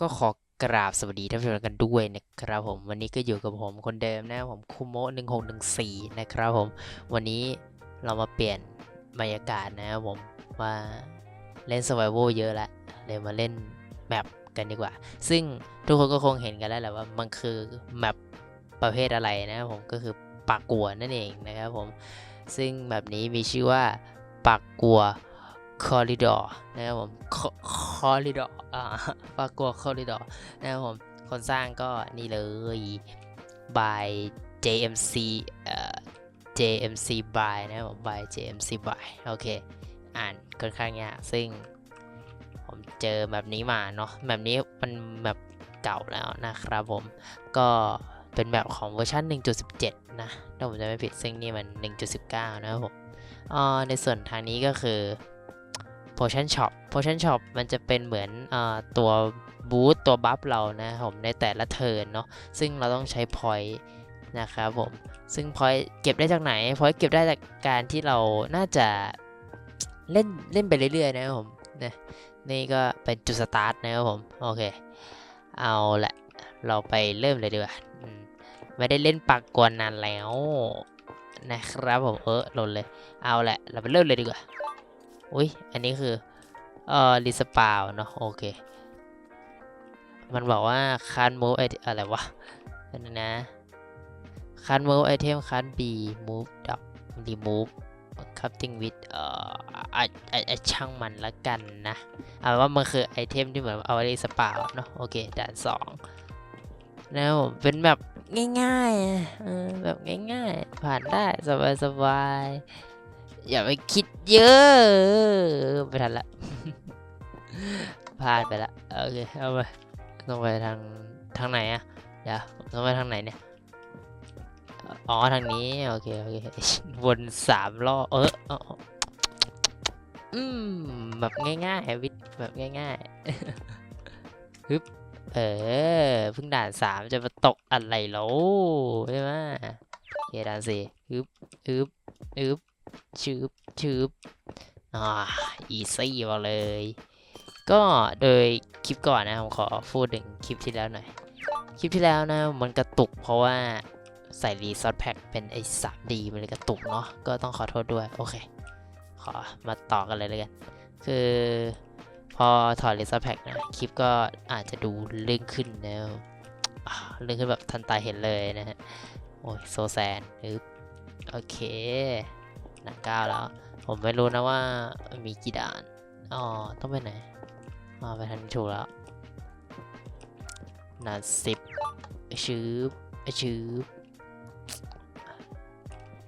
ก็ขอกราบสวัสดีท่านผู้ชมกันด้วยนะครับผมวันนี้ก็อยู่กับผมคนเดิมนะผมคุโมะหนึ่งหกหนึ่งสี่นะครับผมวันนี้เรามาเปลี่ยนบรรยากาศนะครับผมว่าเล่น survival เยอะละเลยมาเล่นแมปกันดีกว่า ซึ่งทุกคนก็คงเห็นกันแล้วแหละว่ามันคือแมปประเภทอะไรนะครับผมก็คือปากกัวนั่นเองนะครับผมซึ่งแบบนี้มีชื่อว่าปากกัว คอริดอร์นะครับผมคอริดอร์อ่าปากัวคอริดอร์นะครับผม คนสร้างก็นี่เลย by JMC เอ่อ JMC by นะครับผม by JMC by โอเค อ่านค่อนข้างยากซึ่ง ผมเจอแบบนี้มาเนาะแบบนี้มันแบบเก่าแล้วนะครับผม ก็เป็นแบบของเวอร์ชัน1.17 นะถ้าผมจะไม่ผิดซึ่งนี่มัน 1.19 นะครับผมอ่าในส่วนทางนี้ก็คือ Potion Shop Potion Shop มันจะเป็นเหมือนอตัวบูตตัวบัฟเรานะผมในแต่ละเทิร์นเนาะซึ่งเราต้องใช้ point นะครับผม ซึ่ง point เก็บได้จากไหน point เก็บได้จากการที่เราน่าจะเล่นเล่นไปเรื่อยๆนะครับผมนะนี่ก็เป็นจุดสตาร์ทนะครับผม โอเค เอาละเราไปเริ่มเลยดีกว่าไม่ได้เล่นปากกวนนานแล้วนะครับผมเออหล่นเลย เอาละเราไปเริ่มเลยดีกว่า อุ้ยอันนี้คือเอ่อรีสปาวเนาะโอเค มันบอกว่าคัน move ไออะไรวะอันนี้นะคัน move item คัน b move dot remove crafting with เอ่ออะอะอะช่างมันละกันนะเอาว่ามันคือไอเทมที่เหมือนเอาไว้รีสปาวเนาะโอเคด่านสองแล้วผมเป็นแบบง่ายๆแบบง่ายๆ ผ่านได้สบายๆ อย่าไปคิดเยอะไม่ทันละพลาดไปละโอเคเอาไปต้องไปทางทางไหนอะเดี๋ยวต้องไปทางไหนเนี่ยอ๋อทางนี้โอเคโอเควนสามรอบเอออืมแบบง่ายๆวิทแบบง่ายๆฮึบเออเพิ่งด่านสามจะมาตกอะไรแล้วใช่ไหมโอเคด่านสี่ฮึบฮึบฮึบ ชืบชืบอ่าอีซี่มาเลย ก็โดยคลิปก่อนนะผมขอพูดถึงคลิปที่แล้วหน่อย คลิปที่แล้วนะมันกระตุกเพราะว่าใส่รีซอสแพ็กเป็นไอ้ 3D มันเลยกระตุกเนาะก็ต้องขอโทษด้วยโอเค ขอมาต่อกันเลยเลยกัน คือพอถอดรีซอสแพ็กนะคลิปก็อาจจะดูเลื่อนขึ้นนะเลื่อนขึ้นแบบทันตาเห็นเลยนะฮะโอ้ยโซแซนอึ๊บโอเค หนังก้าแล้ว ผมไม่รู้นะว่ามีกี่ด่าน อ๋อ ต้องไปไหนอ๋อไปทางนี้ถูแล้วด่านสิบชื้บชืบ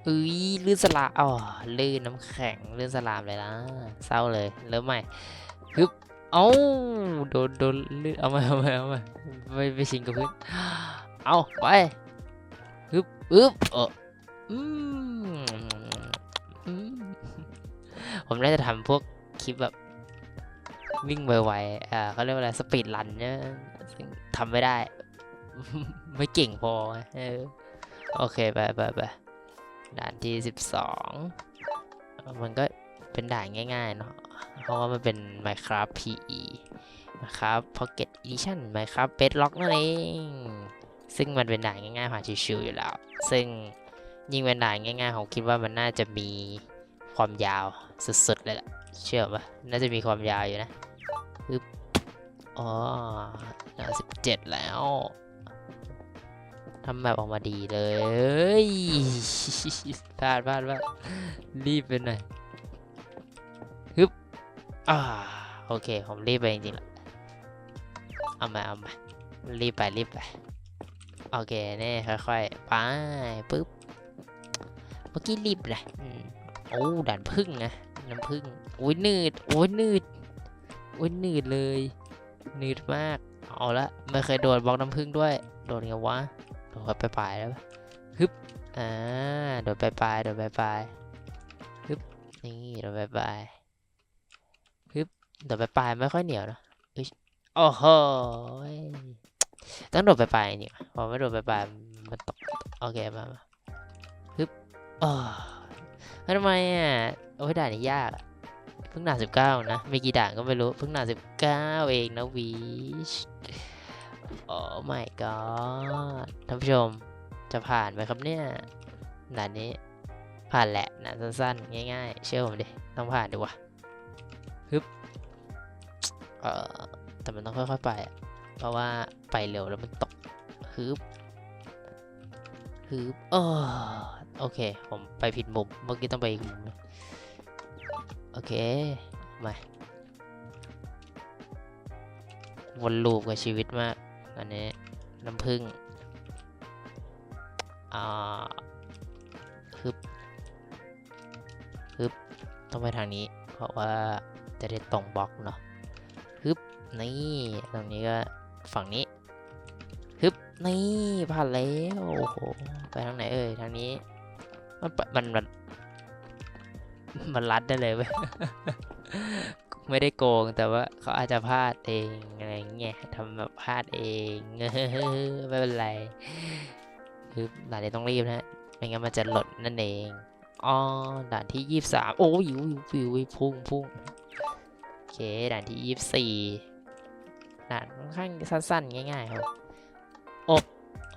อุ้ยลื่นสลามอ๋อลื่นน้ำแข็งลื่นสลามเลยนะเศร้าเลยเริ่มใหม่ฮึบเอ้าโดนโดนลื่นเอามาเอามาเอามาไม่ไปชิงกับพื้นเอาไปฮึบฮึบเอออืม ผมน่าจะทำพวกคลิปแบบวิ่งไวๆอ่าเขาเรียกว่าอะไรสปีดรันเนี่ยซึ่งทำไม่ได้ ไม่เก่งพอเออโอเคไปไปไปด่านที่สิบสองมันก็เป็นด่านง่ายๆเนาะเพราะว่ามันเป็น Minecraft PE Minecraft Pocket Edition Minecraft Bedrock นั่นเองซึ่งมันเป็นด่านง่ายๆผ่านชิวๆอยู่แล้ว ซึ่งยิ่งเป็นด่านง่ายๆผมคิดว่ามันน่าจะมี ความยาวสุดๆเลยแหละเชื่อปะน่าจะมีความยาวอยู่นะปึ๊บอ๋อด่าสิบเจ็ดแล้วทำแบบออกมาดีเลยพลาดพลาดพลาดรีบไปหน่อยฮึบอ่าโอเค ผมรีบไปจริงๆละเอามาเอามารีบไปรีบไปโอเคนี่ค่อยๆไปปึ๊บเมื่อกี้รีบเลยอืม โอ้ด่านพึ่งนะน้ำพึ่งโอ้ยนืดโอ้ยนืดโอ้ยนืดเลยนืดมากเอาละไม่เคยโดนบล็อกน้ำพึ่งด้วย โดนไงวะโดนไปปลายแล้วฮึบอ่าโดนไปปลายโดนไปปลายฮึบนี่โดนไปปลายฮึบโดนไปปลายไม่ค่อยเหนียวนะเอ้ยโอ้โหต้องโดนไปปลายๆนี่พอไม่โดนไปปลายมันตกโอเคมามาอ๋อ ทำไมอะ โอ้ยด่านนี้ยากอะเพิ่งด่านสิบเก้านะมีกี่ด่านก็ไม่รู้เพิ่งด่านสิบเก้าเองนะวีชโอ้ my god ท่านผู้ชมจะผ่านไหมครับเนี่ยด่านนี้ผ่านแหละนะสั้นๆ ง่ายๆ เชื่อผมดิต้องผ่านดีกว่าฮึบเอ่อแต่มันต้องค่อยๆไป เพราะว่าไปเร็วแล้วมันตกฮึบ ฮึบเออโอเค ผมไปผิดมุม เมื่อกี้ต้องไปอีกมุมนึงโอเค มาวนลูปกับชีวิตมาก อันนี้น้ำผึ้งอ่าฮึบฮึบต้องไปทางนี้ เพราะว่าจะได้ตรงบล็อกเนาะฮึบนี่ ตรงนี้ก็ฝั่งนี้ นี่ผ่านแล้วโอ้โหไปทางไหนเอ่ยทางนี้ มันมันมันมันรัดได้เลยเว้ยไม่ได้โกงแต่ว่าเขาอาจจะพลาดเองอะไรเงี้ยทำแบบพลาดเองไม่เป็นไรคือด่านนี้ต้องรีบนะไม่งั้นมันจะหล่นนั่นเองอ๋อด่านที่ยี่สามโอ้ยวิววิววิวพุ่งพุ่งโอเคด่านที่ยี่สี่ด่านค่อนข้างสั้นๆ ง่ายๆครับ โอ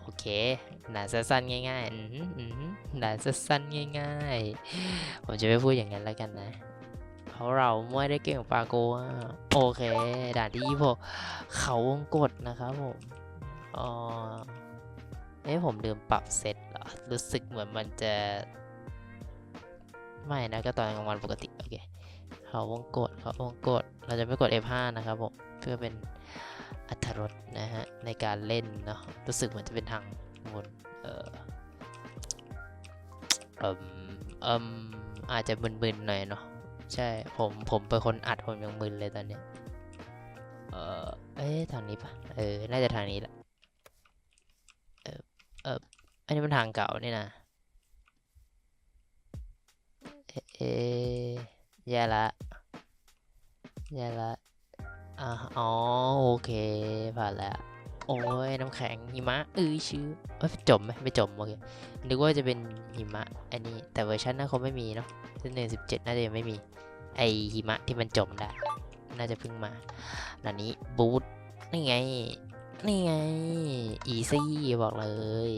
โอเคด่านสั้นๆง่ายๆอืมอืมด่านสั้นๆง่ายๆ ผมจะไม่พูดอย่างนั้นแล้วกันนะ เพราะเราไม่ได้เก่งปาโกะโอเคด่านที่ยี่หกเขาวงกดนะครับผมอ๋อเอ้ผมลืมปรับเซตเหรอ รู้สึกเหมือนมันจะ ไม่นะก็ตอนกลางวันปกติ โอเค เขาวงกดเขาวงกด เราจะไม่กด F5 นะครับผม เพื่อเป็น อัตรสนะฮะ ในการเล่นเนาะรู้สึกเหมือนจะเป็นทางวนเออเอิมเอิมอาจจะมึนๆหน่อยเนาะใช่ผมผมเป็นคนอัดผมยังมึนเลยตอนเนี้ยเออเอ๊ะทางนี้ปะเออ น่าจะทางนี้แหละเออเอออันนี้มันทางเก่านี่นะเอะเอะแย่ละแย่ละ อะอ๋อ โอเค ผ่านแล้ว โอ้ย น้ำแข็ง หิมะเอ้ยชื่ออจมไหมไม่จม โอเค นึกว่าจะเป็นหิมะ อันนี้ แต่เวอร์ชันน่าคงไม่มีเนาะหนึ่งสิบเจ็ดน่าจะยังไม่มี ไอหิมะที่มันจมได้ น่าจะเพิ่งมาด่านนี้บูทนี่ไง นี่ไง อีซี่บอกเลย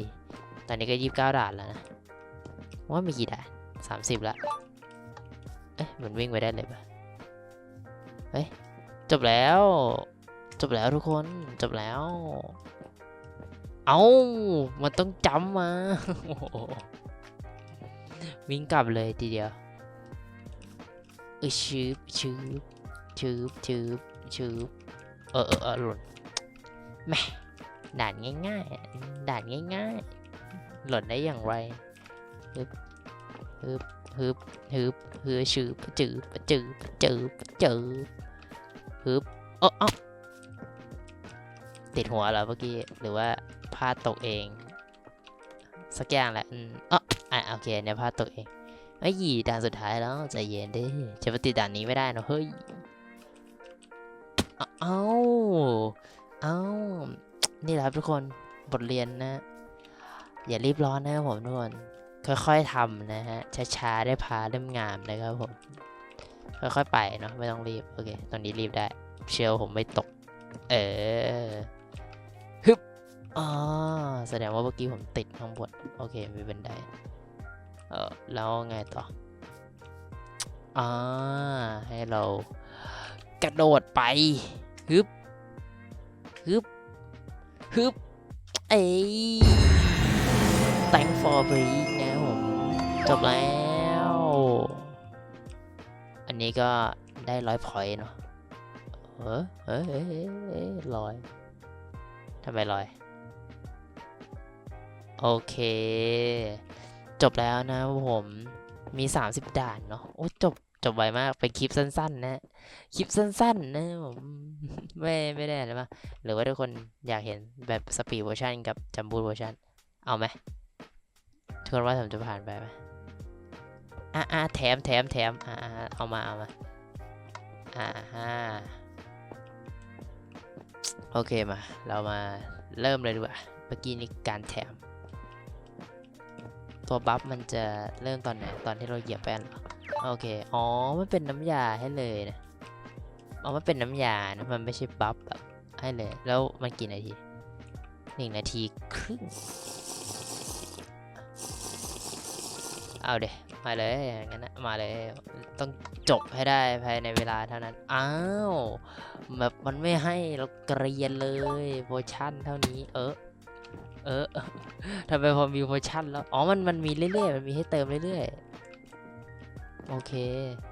ตอนนี้ก็ยี่สิบเก้าด่านแล้วนะ ว่ามีกี่ด่านสามสิบละ เอ๊ะมันวิ่งไปได้เลยปะเฮ้ย จบแล้ว จบแล้วทุกคนจบแล้ว เอามันต้องจำมาวิ่งกลับเลยทีเดียวเออชืบชืบชืบชืบชืบเออเออเออหล่นแม่ด่านง่ายๆด่านง่ายๆ หล่นได้อย่างไรฮึบฮึบฮึบฮึบฮึบชืบจืบจืบจืบจืบ ฮึบเออเอ้าติดหัวเหรอเมื่อกี้ หรือว่าพลาดตกเอง สักอย่างแหละอืมเอออะโอเคเนี่ยพลาดตกเองไอ้ยด่านสุดท้ายแล้วใจเย็นดิจะมาติดด่านนี้ไม่ได้นะเฮ้ย เอาเอาเอานี่แหละครับทุกคนบทเรียนนะ อย่ารีบร้อนนะครับผมทุกคนค่อยๆทำนะฮะ ช้าๆ ได้พาเล่มงามนะครับผม ค่อยๆ ไปเนาะไม่ต้องรีบ โอเค ตอนนี้รีบได้ เชื่อว่าผมไม่ตก เออฮึบอ๋อแสดงว่าเมื่อกี้ผมติดข้างบนโอเคมีบันไดเออแล้วไงต่ออ่าให้เรากระโดดไปฮึบฮึบฮึบเอ้ย thank for playing นะผมจบแล้ว อันนี้ก็ได้ร้อยพอยต์เนาะ เออเออเออเออลอยทำไมลอย โอเค จบแล้วนะผมมี 30 ด่านเนาะโอ้จบจบไวมากเป็นคลิปสั้น ๆ นะ คลิปสั้น ๆ นะผมไม่ไม่ได้อะไรมาหรือว่าทุกคนอยากเห็นแบบสปีดเวอร์ชันกับจัมบูเวอร์ชันเอาไหมทุกคนว่าผมจะผ่านไปไหมอะอะแถมแถมแถมอะอะเอามาเอามาอ่าฮะ โอเคมา เรามาเริ่มเลยดีกว่า เมื่อกี้นี่การแถม ตัวบัฟมันจะเริ่มตอนไหน ตอนที่เราเหยียบแป้นโอเค อ๋อ มันเป็นน้ำยาให้เลยนะ อ๋อ มันเป็นน้ำยานะ มันไม่ใช่บัฟแบบให้เลย แล้วมันกี่นาทีหนึ่งนาทีครึ่ง เอาเด มาเลยงั้นนะมาเลยต้องจบให้ได้ภายในเวลาเท่านั้น อ้าวแบบมันไม่ให้เราเกรียนเลยโพชั่นเท่านี้ เออเออทำไมพอมีโพชั่นแล้ว อ๋อ มันมันมีเรื่อยๆ มันมีให้เติมเรื่อยๆ โอเค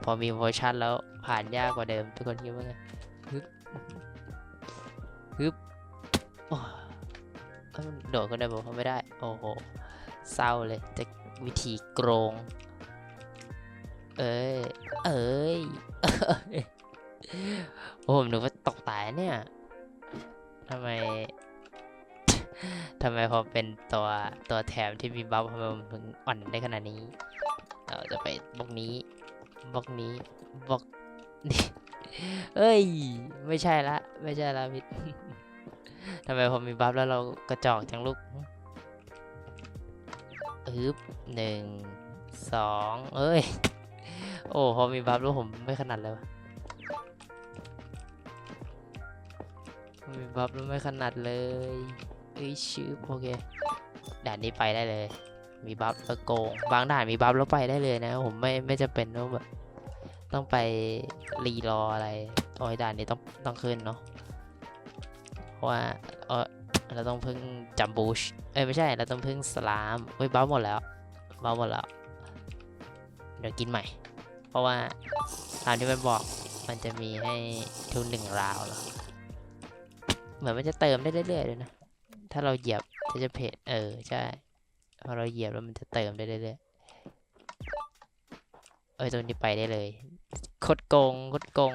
พอมีโพชั่นแล้วผ่านยากกว่าเดิม ทุกคนคิดว่าไงฮึบฮึบโอ้โดดก็ได้บอกว่าไม่ได้ โอ้โห เศร้าเลยจะวิธีโกง เอ้ย เอ้ย โอ้ผมนึกว่าตกตายเนี่ยทำไมทำไมพอเป็นตัวตัวแถมที่มีบัฟทำไมมันถึงอ่อนได้ขนาดนี้ เราจะไปบล็อกนี้บล็อกนี้บล็อกนี้เอ้ย ไม่ใช่ละ ไม่ใช่ละพิษทำไมพอมีบัฟแล้วเรากระจอกจังลูกอึบหนึ่งสองเอ้ย โอ้พอมีบัฟแล้วผมไม่ขนาดเลยวมีบัฟแล้วไม่ขนาดเลยเอ้ยชื่อโอเคด่านนี้ไปได้เลย มีบัฟแล้วโกงบางด่านมีบัฟแล้วไปได้เลยนะ ผมไม่ไม่จะเป็นต้องแบบต้องไปรีรออะไรโอ้ยด่านนี้ต้องต้องขึ้นเนาะเพราะว่าเออเราต้องพึ่งจัมบูชเอ้ยไม่ใช่เราต้องพึ่งสลามเฮ้ยบ้าหมดแล้วบ้าหมดแล้วเดี๋ยวกินใหม่ เพราะว่าตามที่มันบอกมันจะมีให้ทุกหนึ่งราวเนอะเหมือนมันจะเติมได้เรื่อยๆเลยนะ ถ้าเราเหยียบจะจะเพจเออใช่พอเราเหยียบแล้วมันจะเติมได้เรื่อยๆเอ้ยตัวนี้ไปได้เลยคดโกงคดโกง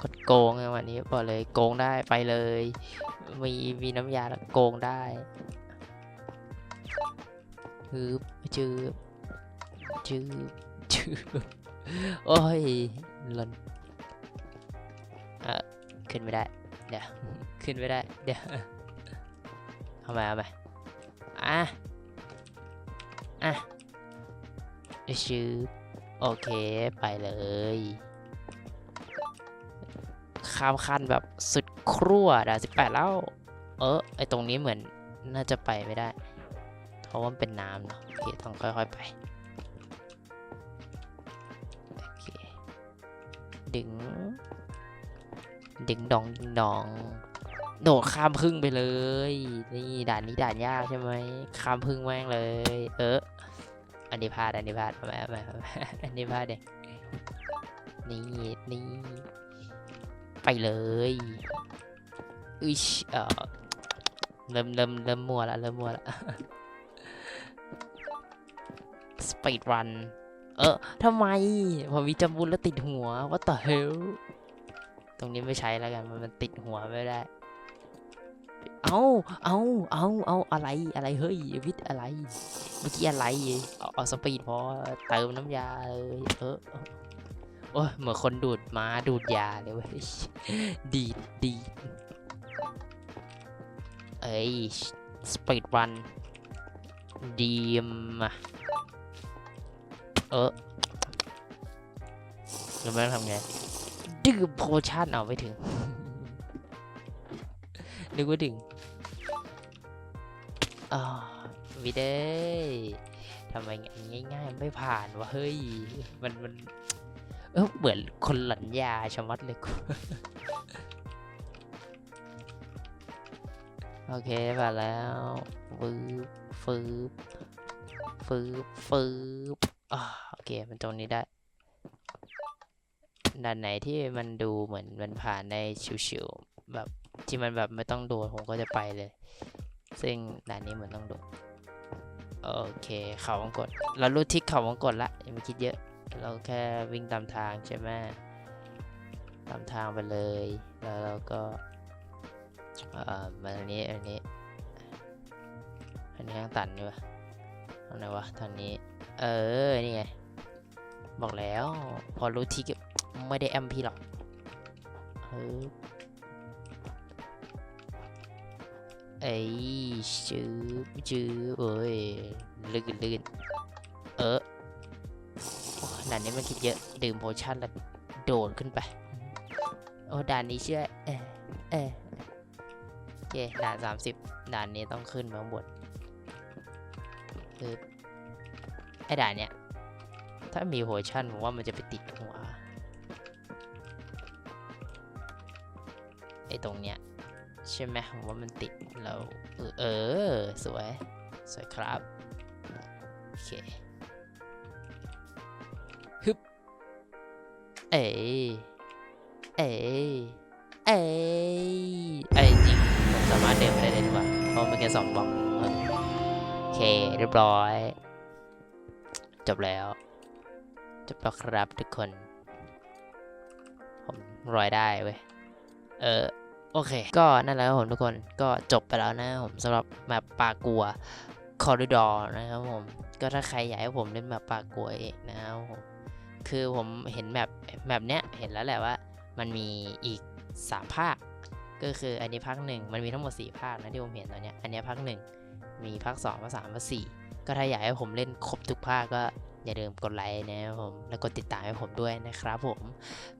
คตรโกงอะวันนี้บอกเลยโกงได้ไปเลย มีมีน้ำยาแล้วโกงได้ฮึบจืบ จืบจืบโอ้ยหล่นเออขึ้นไม่ได้ เดี๋ยว ขึ้นไม่ได้ เดี๋ยวเอามาเอามาอะ อะชืบโอเค ไปเลย ข้ามขั้นแบบสุดครัวด่าสิบแปดแล้ว เออ ไอตรงนี้เหมือนน่าจะไปไม่ได้ เพราะว่ามันเป็นน้ำเนอะโอเค ต้องค่อย ๆ ไป ดึง ดึงดองดึงดอง โดดข้ามพึ่งไปเลย นี่ด่านนี้ด่านยากใช่ไหมข้ามพึ่งแม่งเลย เอออันนี้พลาดอันนี้พลาดมามามามาอันนี้พลาดเด็กนี่นี่ไปเลยอุ้ยเออเริ่มเริ่มเริ่มมัวล้วเริ่มมัวล้วสปีดรัน เออทำไมพอมีจำบุญแล้วติดหัว what the hell ตรงนี้ไม่ใช้แล้วกันมันติดหัวไม่ได้ เอาเอาเอาเอาอะไรอะไรเฮ้ยวิทย์อะไร เมื่อกี้อะไรเอาเอาสปีดพอเติมน้ำยาเลยเออโอ้ยเหมือนคนดูดม้าดูดยาเลยเว้ยดีดดีดเอ้ยสปีดรันดีม เออแล้วมันต้องทำไงดื่มโพชั่นเอาไม่ถึง นึกว่าถึงอ่าวิเด้ทำไมง่าย ๆ ไม่ผ่านวะเฮ้ย มันมัน เออเหมือนคนหลันยาชะมัดเลยกูโอเคผ่านแล้วฟืบฟืบฟืบฟืบอ่า โอเค มันตรงนี้ได้ด้านไหนที่มันดูเหมือนมันผ่านได้ชิวๆแบบที่มันแบบไม่ต้องโดดผมก็จะไปเลย ซึ่งด่านนี้เหมือนต้องโดดโอเคเขาวงกดเรารู้ทิศเขาวงกดละอย่าไปคิดเยอะ เราแค่วิ่งตามทางใช่ไหมตามทางไปเลย แล้วเราก็เอ่อมาทางนี้อันนี้ อันนี้ทางตันดีกว่าทางไหนวะทางนี้ เออ นี่ไง บอกแล้ว พอรู้ทิกไม่ได้แอมพี่หรอกเฮ้ยเอ้ยจื้อจื้อเอ้ยลื่นลื่นเออด่านนี้มันคิดเยอะ ดื่มโพชั่นแล้วโดดขึ้นไป โอ้ด่านนี้เชื่อ เออเออเคด่านสามสิบด่านนี้ต้องขึ้นมางบนคือ ไอ้ด่านเนี้ย ถ้ามีโฮชั่นผมว่ามันจะไปติดหัวไอ้ตรงเนี้ยใช่ไหมผมว่ามันติดแล้วเออเออสวย สวยครับ โอเคฮึบเอ้ยเอ้เอ้ไอ้จริง ผมสามารถเดินไปได้เลยดีกว่าเพราะมันแค่สองบล็อกโอเค เรียบร้อย จบแล้ว จบแล้วครับทุกคน ผมรอยได้เว้ย เออโอเค ก็นั่นแหละครับผมทุกคน ก็จบไปแล้วนะผมสำหรับแมปปากัวคอริดอร์นะครับผม ก็ถ้าใครอยากให้ผมเล่นแมปปากัวเองนะครับผม คือผมเห็นแมปแมปเนี้ยเห็นแล้วแหละว่า มันมีอีก 3 ภาค ก็คืออันนี้ภาคหนึ่งมันมีทั้งหมด 4 ภาคนะที่ผมเห็นตอนเนี้ย อันนี้ภาคหนึ่งมีภาค2ภาค3ภาค4 ก็ถ้าอยากให้ผมเล่นครบทุกภาคก็อย่าลืมกดไลค์นะครับผม แล้วกดติดตามให้ผมด้วยนะครับผม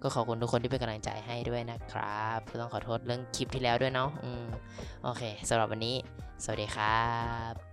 ก็ขอบคุณทุกคนที่เป็นกำลังใจให้ด้วยนะครับก็ต้องขอโทษเรื่องคลิปที่แล้วด้วยเนาะ อืม โอเคสำหรับวันนี้ สวัสดีครับ